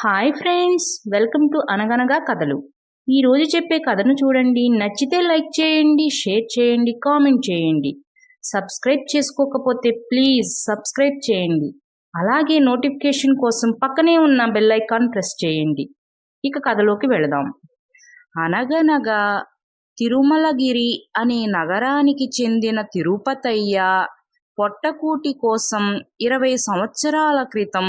Hi friends welcome to అనగనగా కథలు ఈరోజు చెప్పే కథను చూడండి. నచ్చితే లైక్ చేయండి షేర్ చేయండి కామెంట్ చేయండి. సబ్స్క్రైబ్ చేసుకోకపోతే ప్లీజ్ సబ్స్క్రైబ్ చేయండి. అలాగే నోటిఫికేషన్ కోసం పక్కనే ఉన్న బెల్ ఐకాన్ ప్రెస్ చేయండి. ఇక కథలోకి వెళదాం. అనగనగా తిరుమలగిరి అనే నగరానికి చెందిన తిరుపతయ్య పొట్టకూటి కోసం ఇరవై సంవత్సరాల క్రితం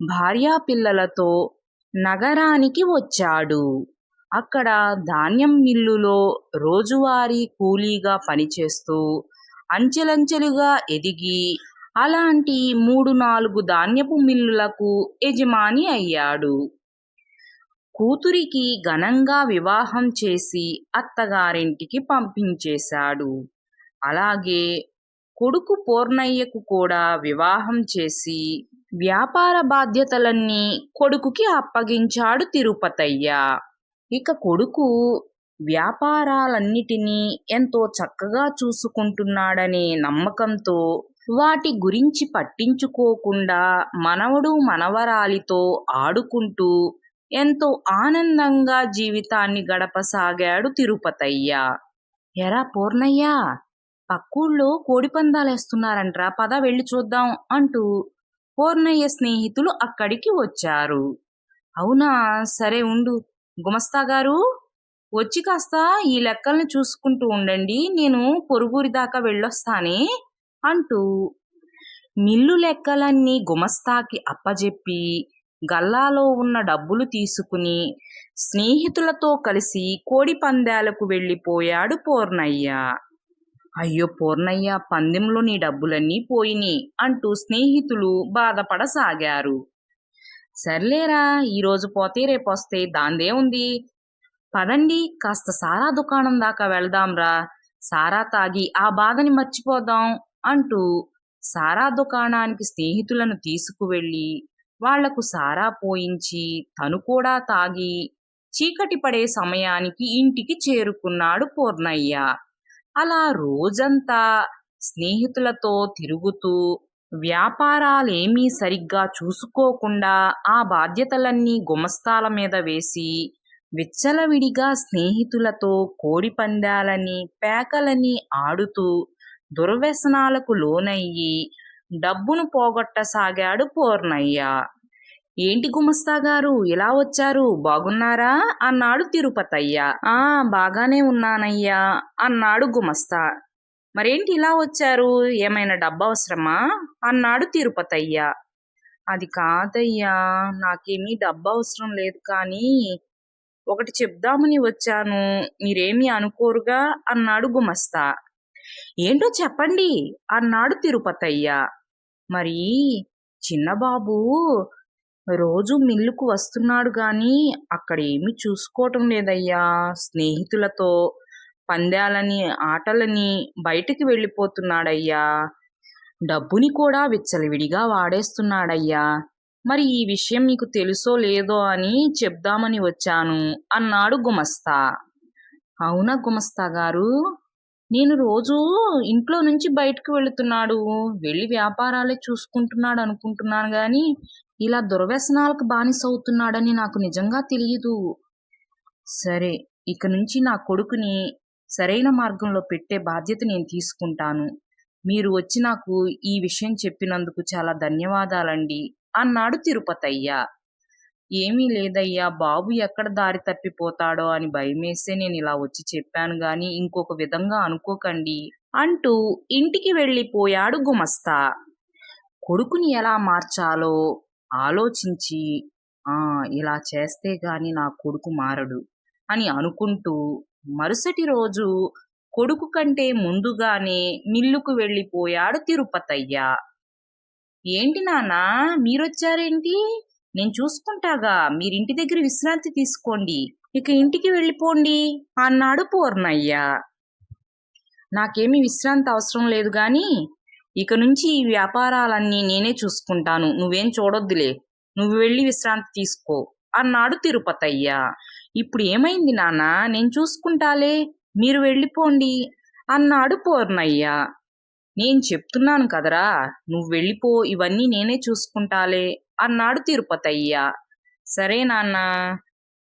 భార్యాపిల్లలతో నగరానికి వచ్చాడు. అక్కడ ధాన్యం మిల్లులో రోజువారీ కూలీగా పనిచేస్తూ అంచెలంచెలుగా ఎదిగి అలాంటి మూడు నాలుగు ధాన్యపు మిల్లులకు యజమాని అయ్యాడు. కూతురికి ఘనంగా వివాహం చేసి అత్తగారింటికి పంపించేశాడు. అలాగే కొడుకు పూర్ణయ్యకు కూడా వివాహం చేసి వ్యాపార బాధ్యతలన్నీ కొడుకుకి అప్పగించాడు తిరుపతయ్య. ఇక కొడుకు వ్యాపారాలన్నిటినీ ఎంతో చక్కగా చూసుకుంటున్నాడనే నమ్మకంతో వాటి గురించి పట్టించుకోకుండా మనవడు మనవరాలితో ఆడుకుంటూ ఎంతో ఆనందంగా జీవితాన్ని గడపసాగాడు తిరుపతయ్య. ఎరా పూర్ణయ్య పక్కూళ్ళో కోడిపందాలేస్తున్నారంట్రా పద వెళ్ళి చూద్దాం అంటూ పూర్ణయ్య స్నేహితులు అక్కడికి వచ్చారు. అవునా? సరే ఉండు. గుమస్తా గారు వచ్చి కాస్త ఈ లెక్కల్ని చూసుకుంటూ ఉండండి. నేను పొరుగురి దాకా వెళ్ళొస్తానే అంటూ మిల్లు లెక్కలన్నీ గుమస్తాకి అప్పజెప్పి గల్లాలో ఉన్న డబ్బులు తీసుకుని స్నేహితులతో కలిసి కోడి పందాలకు వెళ్ళిపోయాడు పూర్ణయ్య. అయ్యో పూర్ణయ్య పందెంలో నీ డబ్బులన్నీ పోయిని అంటూ స్నేహితులు బాధపడసాగారు. సర్లేరా ఈరోజు పోతే రేపొస్తే వస్తే దాందే ఉంది. పదండి కాస్త సారా దుకాణం దాకా వెళ్దాంరా. సారా తాగి ఆ బాధని మర్చిపోదాం అంటూ సారా దుకాణానికి స్నేహితులను తీసుకువెళ్ళి వాళ్ళకు సారా పోయించి తను కూడా తాగి చీకటి పడే సమయానికి ఇంటికి చేరుకున్నాడు పూర్ణయ్య. అలా రోజంతా స్నేహితులతో తిరుగుతూ వ్యాపారాలేమీ సరిగ్గా చూసుకోకుండా ఆ బాధ్యతలన్నీ గుమస్తాల మీద వేసి విచ్చలవిడిగా స్నేహితులతో కోడి పందాలని పేకలని ఆడుతూ దుర్వ్యసనాలకు లోనయ్యి డబ్బును పోగొట్టసాగాడు పూర్ణయ్య. ఏంటి గుమస్తా గారు? ఇలా వచ్చారు? బాగున్నారా? అన్నాడు తిరుపతయ్య. ఆ బాగానే ఉన్నానయ్యా అన్నాడు గుమస్తా. మరేంటి ఇలా వచ్చారు? ఏమైనా డబ్బా అవసరమా? అన్నాడు తిరుపతయ్య. అది కాదయ్యా నాకేమీ డబ్బా అవసరం లేదు కానీ ఒకటి చెప్దామని వచ్చాను. మీరేమీ అనుకోరుగా? అన్నాడు గుమస్తా. ఏంటో చెప్పండి అన్నాడు తిరుపతయ్య. మరి చిన్నబాబు రోజు మిల్లుకు వస్తున్నాడు గాని అక్కడ ఏమి చూసుకోవటం లేదయ్యా. స్నేహితులతో పందాలని ఆటలని బయటికి వెళ్ళిపోతున్నాడయ్యా. డబ్బుని కూడా విచ్చలవిడిగా వాడేస్తున్నాడయ్యా. మరి ఈ విషయం మీకు తెలుసో లేదో అని చెప్దామని వచ్చాను అన్నాడు గుమస్తా. అవునా గుమస్తా గారు? నేను రోజు ఇంట్లో నుంచి బయటకు వెళుతున్నాడు. వెళ్ళి వ్యాపారాలే చూసుకుంటున్నాడు అనుకుంటున్నాను గాని ఇలా దుర్వ్యసనాలకు బానిస అవుతున్నాడని నాకు నిజంగా తెలియదు సరే ఇక నుంచి నా కొడుకుని సరైన మార్గంలో పెట్టే బాధ్యత నేను తీసుకుంటాను. మీరు వచ్చి నాకు ఈ విషయం చెప్పినందుకు చాలా ధన్యవాదాలండి అన్నాడు తిరుపతయ్య. ఏమీ లేదయ్యా బాబు ఎక్కడ దారి తప్పిపోతాడో అని భయమేసే నేను ఇలా వచ్చి చెప్పాను గాని ఇంకొక విధంగా అనుకోకండి అంటూ ఇంటికి వెళ్ళిపోయాడు గుమస్తా. కొడుకుని ఎలా మార్చాలో ఆలోచించి ఆ ఇలా చేస్తే గాని నా కొడుకు మారడు అని అనుకుంటూ మరుసటి రోజు కొడుకు కంటే ముందుగానే మిల్లుకు వెళ్ళిపోయాడు తిరుపతయ్య. ఏంటి నానా మీరొచ్చారేంటి? నేను చూసుకుంటాగా మీరింటి దగ్గర విశ్రాంతి తీసుకోండి ఇక ఇంటికి వెళ్ళిపోండి అన్నాడు పూర్ణయ్య. నాకేమీ విశ్రాంతి అవసరం లేదు గాని ఇక నుంచి ఈ వ్యాపారాలన్నీ నేనే చూసుకుంటాను. నువ్వేం చూడొద్దులే. నువ్వు వెళ్ళి విశ్రాంతి తీసుకో. అన్నాడు తిరుపతయ్య. ఇప్పుడు ఏమైంది నాన్న? నేను చూసుకుంటాలే. మీరు వెళ్ళిపోండి అన్నాడు పూర్ణయ్య. నేను చెప్తున్నాను కదరా. నువ్వు వెళ్ళిపో. ఇవన్నీ నేనే చూసుకుంటాలే అన్నాడు తిరుపతయ్య. సరే నాన్న.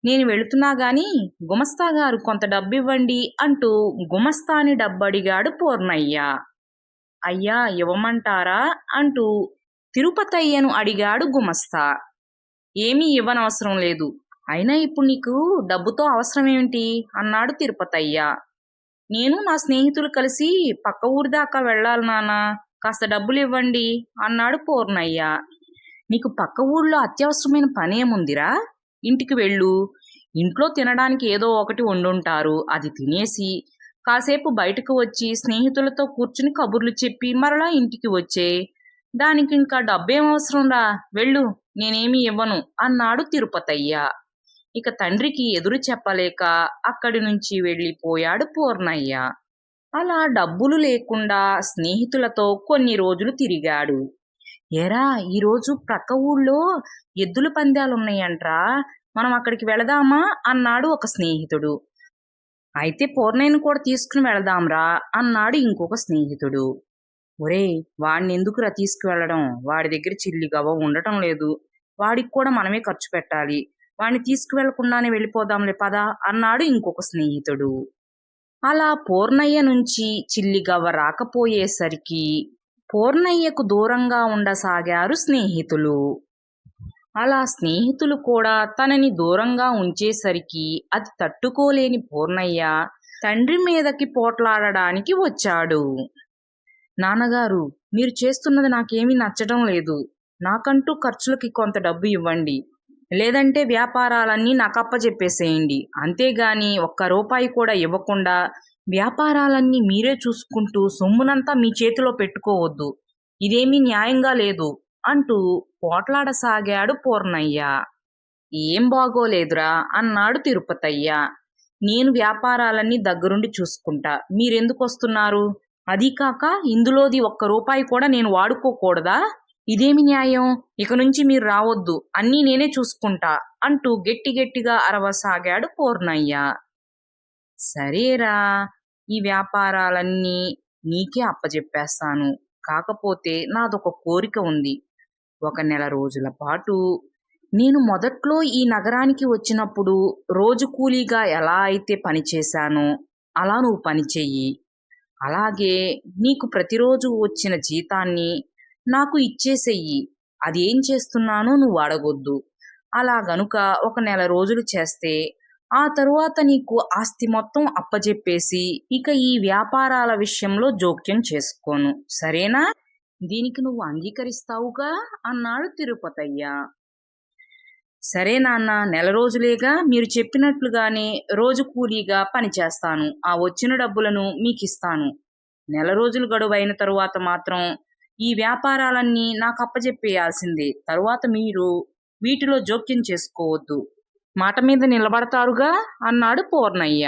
నేను వెళుతున్నా గాని గుమస్తా గారు కొంత డబ్బు ఇవ్వండి అంటూ గుమస్తాని డబ్బడిగాడు పూర్ణయ్య. అయ్యా ఇవ్వమంటారా? అంటూ తిరుపతయ్యను అడిగాడు గుమస్తా. ఏమీ ఇవ్వనవసరం లేదు. అయినా ఇప్పుడు నీకు డబ్బుతో అవసరం ఏమిటి అన్నాడు తిరుపతయ్య. నేను నా స్నేహితులు కలిసి పక్క ఊరి దాకా వెళ్ళాలి నాన్న. కాస్త డబ్బులు ఇవ్వండి అన్నాడు పూర్ణయ్య. నీకు పక్క ఊళ్ళో అత్యవసరమైన పనేముందిరా? ఇంటికి వెళ్ళు. ఇంట్లో తినడానికి ఏదో ఒకటి వండుంటారు. అది తినేసి కాసేపు బయటకు వచ్చి స్నేహితులతో కూర్చుని కబుర్లు చెప్పి మరలా ఇంటికి వచ్చే. దానికి ఇంకా డబ్బేం అవసరం రా వెళ్ళు నేనేమి ఇవ్వను అన్నాడు తిరుపతయ్య. ఇక తండ్రికి ఎదురు చెప్పలేక అక్కడి నుంచి వెళ్ళిపోయాడు పూర్ణయ్య. అలా డబ్బులు లేకుండా స్నేహితులతో కొన్ని రోజులు తిరిగాడు. ఏరా ఈరోజు ప్రక్క ఊళ్ళో ఎద్దుల పందాలున్నాయంట్రా. మనం అక్కడికి వెళదామా? అన్నాడు ఒక స్నేహితుడు. అయితే పూర్ణయ్యను కూడా తీసుకుని వెళదాంరా అన్నాడు ఇంకొక స్నేహితుడు. ఒరేయ్ వాడిని ఎందుకురా తీసుకువెళ్ళడం? వాడి దగ్గర చిల్లి గవ్వ ఉండటం లేదు. వాడికి కూడా మనమే ఖర్చు పెట్టాలి. వాడిని తీసుకువెళ్ళకుండానే వెళ్ళిపోదాంలే పదా అన్నాడు ఇంకొక స్నేహితుడు. అలా పూర్ణయ్య నుంచి చిల్లి గవ్వ రాకపోయేసరికి పూర్ణయ్యకు దూరంగా ఉండసాగారు స్నేహితులు. అలా స్నేహితులు కూడా తనని దూరంగా ఉంచేసరికి అది తట్టుకోలేని పూర్ణయ్య తండ్రి మీదకి పోట్లాడడానికి వచ్చాడు. నాన్నగారు మీరు చేస్తున్నది నాకేమీ నచ్చడం లేదు. నాకంటూ ఖర్చులకి కొంత డబ్బు ఇవ్వండి. లేదంటే వ్యాపారాలన్నీ నాకు అప్పచెప్పేసేయండి అంతేగాని ఒక్క రూపాయి కూడా ఇవ్వకుండా వ్యాపారాలన్నీ మీరే చూసుకుంటూ సొమ్మునంతా మీ చేతిలో పెట్టుకోవద్దు. ఇదేమీ న్యాయంగా లేదు అంటూ పోట్లాడసాగాడు పూర్ణయ్య. ఏం బాగోలేదురా అన్నాడు తిరుపతయ్య. నేను వ్యాపారాలన్నీ దగ్గరుండి చూసుకుంటా. మీరెందుకు వస్తున్నారు అదీ కాక ఇందులోది ఒక్క రూపాయి కూడా నేను వాడుకోకూడదా? ఇదేమి న్యాయం? ఇక నుంచి మీరు రావద్దు. అన్నీ నేనే చూసుకుంటా అంటూ గట్టి గట్టిగా అరవసాగాడు పూర్ణయ్య. సరేరా. ఈ వ్యాపారాలన్నీ నీకే అప్పచెప్పేస్తాను కాకపోతే నాదొక కోరిక ఉంది. ఒక నెల రోజుల పాటు. నేను మొదట్లో ఈ నగరానికి వచ్చినప్పుడు రోజు కూలీగా ఎలా అయితే పనిచేశానో అలా నువ్వు పనిచేయి అలాగే నీకు ప్రతిరోజు వచ్చిన జీతాన్ని నాకు ఇచ్చేసేయి. అది ఏం చేస్తున్నానో నువ్వు అడగొద్దు. అలా గనుక ఒక నెల రోజులు చేస్తే ఆ తరువాత నీకు ఆస్తి మొత్తం అప్పజెప్పేసి ఇక ఈ వ్యాపారాల విషయంలో జోక్యం చేసుకోను. సరేనా? దీనికి నువ్వు అంగీకరిస్తావుగా? అన్నాడు తిరుపతయ్య. సరే నాన్న నెల రోజులేగా మీరు చెప్పినట్లుగానే రోజు కూలీగా పనిచేస్తాను ఆ వచ్చిన డబ్బులను మీకు ఇస్తాను నెల రోజులు గడువైన తరువాత మాత్రం ఈ వ్యాపారాలన్నీ నాకు అప్పజెప్పేయాల్సిందే తరువాత మీరు వీటిలో జోక్యం చేసుకోవద్దు. మాట మీద నిలబడతారుగా? అన్నాడు పూర్ణయ్య.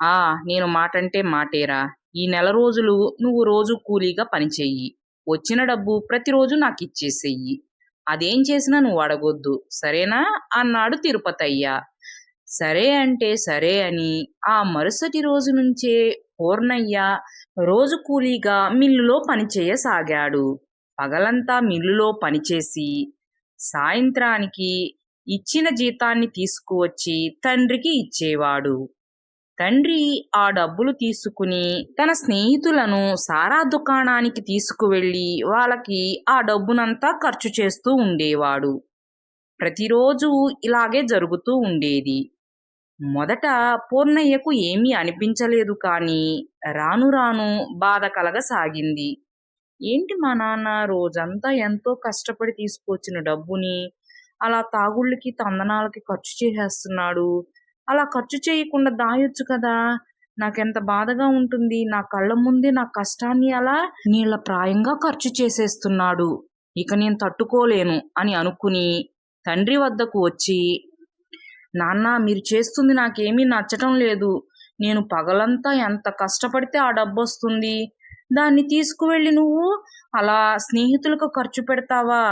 ఆ నేను మాటంటే మాటేరా. ఈ నెల రోజులు నువ్వు రోజు కూలీగా పనిచేయి. వచ్చిన డబ్బు ప్రతిరోజు నాకు ఇచ్చేసేయి అదేం చేసినా నువ్వు అడగొద్దు. సరేనా? అన్నాడు తిరుపతయ్య. సరే అంటే సరే అని ఆ మరుసటి రోజు నుంచే పూర్ణయ్య రోజు కూలీగా మిల్లులో పనిచేయసాగాడు పగలంతా మిల్లులో పనిచేసి సాయంత్రానికి ఇచ్చిన జీతాన్ని తీసుకువచ్చి తండ్రికి ఇచ్చేవాడు. తండ్రి ఆ డబ్బులు తీసుకుని తన స్నేహితులను సారా దుకాణానికి తీసుకువెళ్ళి వాళ్ళకి ఆ డబ్బునంతా ఖర్చు చేస్తూ ఉండేవాడు. ప్రతిరోజు ఇలాగే జరుగుతూ ఉండేది. మొదట పూర్ణయ్యకు ఏమీ అనిపించలేదు కానీ రాను రాను బాధ కలగసాగింది. ఏంటి మా నాన్న రోజంతా ఎంతో కష్టపడి తీసుకొచ్చిన డబ్బుని అలా తాగుళ్ళకి తందనాలకి ఖర్చు చేసేస్తున్నాడు. అలా ఖర్చు చేయకుండా దాయొచ్చు కదా. నాకెంత బాధగా ఉంటుంది. నా కళ్ళ ముందే నా కష్టాన్ని అలా నీళ్ళ ప్రాయంగా ఖర్చు చేసేస్తున్నాడు. ఇక నేను తట్టుకోలేను అని అనుకుని తండ్రి వద్దకు వచ్చి నాన్న మీరు చేస్తుంది నాకేమీ నచ్చటం లేదు. నేను పగలంతా ఎంత కష్టపడితే ఆ డబ్బు వస్తుంది దాన్ని తీసుకువెళ్ళి నువ్వు అలా స్నేహితులకు ఖర్చు పెడతావా?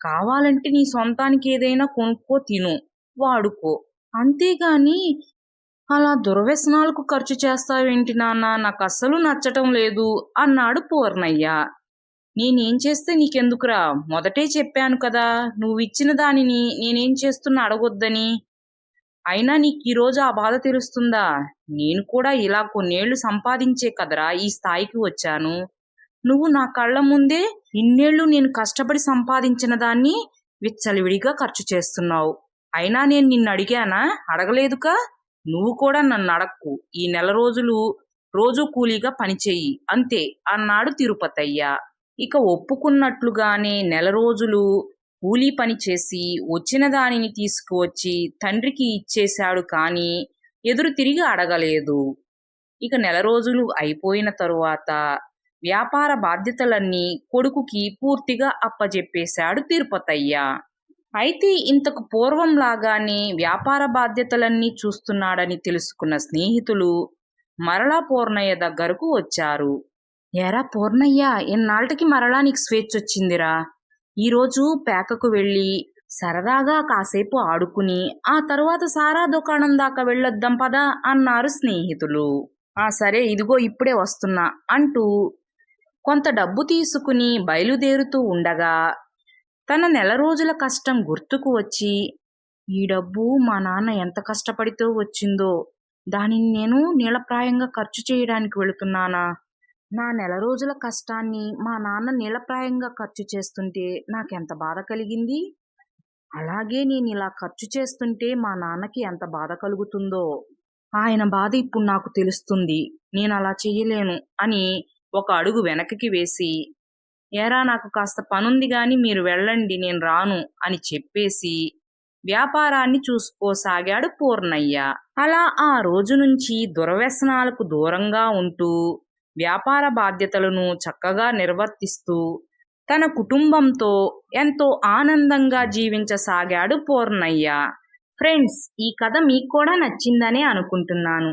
కావాలంటే నీ సొంతానికి ఏదైనా కొనుక్కో తిను. వాడుకో. అంతేగాని అలా దుర్వ్యసనాలకు ఖర్చు చేస్తావేంటి నాన్న? నాకు అస్సలు నచ్చటం లేదు అన్నాడు పూర్ణయ్య. నేనేం చేస్తే నీకెందుకురా? మొదటే చెప్పాను కదా నువ్వు ఇచ్చిన దానిని నేనేం చేస్తున్నా అడగొద్దని. అయినా నీకు ఈరోజు ఆ బాధ తెలుస్తుందా? నేను కూడా ఇలా కొన్నేళ్ళు సంపాదించే కదరా ఈ స్థాయికి వచ్చాను. నువ్వు నా కళ్ళ ముందే ఇన్నేళ్ళు నేను కష్టపడి సంపాదించిన దాన్ని విచ్చలవిడిగా ఖర్చు చేస్తున్నావు. అయినా నేను నిన్ను అడిగానా? అడగలేదుకా? నువ్వు కూడా నన్ను అడక్కు. ఈ నెల రోజులు రోజు కూలీగా పనిచేయి. అంతే. అన్నాడు తిరుపతయ్య. ఇక ఒప్పుకున్నట్లుగానే నెల రోజులు కూలీ పని చేసి వచ్చిన దానిని తీసుకువచ్చి తండ్రికి ఇచ్చేశాడు కానీ ఎదురు తిరిగి అడగలేదు. ఇక నెల రోజులు అయిపోయిన తరువాత వ్యాపార బాధ్యతలన్నీ కొడుకుకి పూర్తిగా అప్పజెప్పేశాడు తిరుపతయ్య. అయితే ఇంతకు పూర్వం లాగానే వ్యాపార బాధ్యతలన్నీ చూస్తున్నాడని తెలుసుకున్న స్నేహితులు మరలా పూర్ణయ్య దగ్గరకు వచ్చారు. ఎరా పూర్ణయ్య ఎన్నాళ్ళకి మరలా నీకు స్వేచ్ఛ వచ్చిందిరా ఈరోజు పేకకు వెళ్ళి సరదాగా కాసేపు ఆడుకుని ఆ తరువాత సారా దుకాణం దాకా వెళ్ళొద్దాం పదా అన్నారు స్నేహితులు. ఆ సరే ఇదిగో ఇప్పుడే వస్తున్నా అంటూ కొంత డబ్బు తీసుకుని బయలుదేరుతూ ఉండగా తన నెల రోజుల కష్టం గుర్తుకు వచ్చి ఈ డబ్బు మా నాన్న ఎంత కష్టపడితో వచ్చిందో దానిని నేను నీలప్రాయంగా ఖర్చు చేయడానికి వెళుతున్నానా? నా నెల రోజుల కష్టాన్ని మా నాన్న నీలప్రాయంగా ఖర్చు చేస్తుంటే నాకెంత బాధ కలిగింది? అలాగే నేను ఇలా ఖర్చు చేస్తుంటే మా నాన్నకి ఎంత బాధ కలుగుతుందో ఆయన బాధ ఇప్పుడు నాకు తెలుస్తుంది. నేను అలా చెయ్యలేను అని ఒక అడుగు వెనక్కి వేసి ఏరా నాకు కాస్త పనుంది గాని మీరు వెళ్ళండి నేను రాను అని చెప్పేసి వ్యాపారాన్ని చూసుకోసాగాడు పూర్ణయ్య. అలా ఆ రోజు నుంచి దురవ్యసనాలకు దూరంగా ఉంటూ వ్యాపార బాధ్యతలను చక్కగా నిర్వర్తిస్తూ తన కుటుంబంతో ఎంతో ఆనందంగా జీవించసాగాడు పూర్ణయ్య. ఫ్రెండ్స్ ఈ కథ మీకు కూడా నచ్చిందనే అనుకుంటున్నాను.